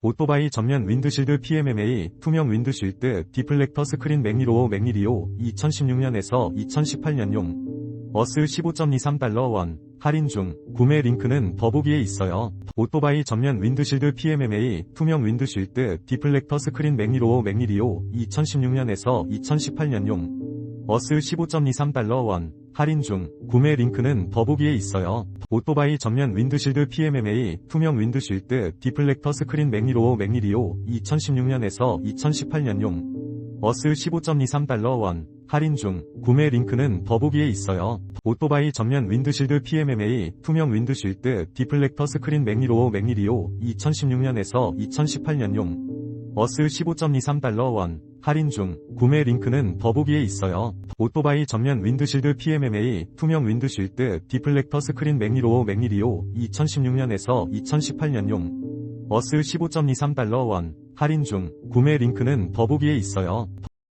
오토바이 전면 윈드실드 PMMA 투명 윈드실드 디플렉터 스크린 맥리로어 맥리리오 2016년에서 2018년용. 어스 15.23달러 원. 할인 중. 구매 링크는 더보기에 있어요. 오토바이 전면 윈드실드 PMMA 투명 윈드실드 디플렉터 스크린 맥리로어 맥리리오 2016년에서 2018년용. 어스 15.23달러 원 할인 중 구매 링크는 더보기에 있어요. 오토바이 전면 윈드실드 PMMA 투명 윈드실드 디플렉터 스크린 맥리로어 맥리리오 2016년에서 2018년용 어스 15.23달러 원 할인 중 구매 링크는 더보기에 있어요. 오토바이 전면 윈드실드 PMMA 투명 윈드실드 디플렉터 스크린 맥리로어 맥리리오 2016년에서 2018년용 어스 15.23달러 원 할인 중 구매 링크는 더보기에 있어요. 오토바이 전면 윈드실드 PMMA 투명 윈드실드 디플렉터 스크린 맥리로어 맥리리오 2016년에서 2018년용 어스 15.23달러 원 할인 중 구매 링크는 더보기에 있어요.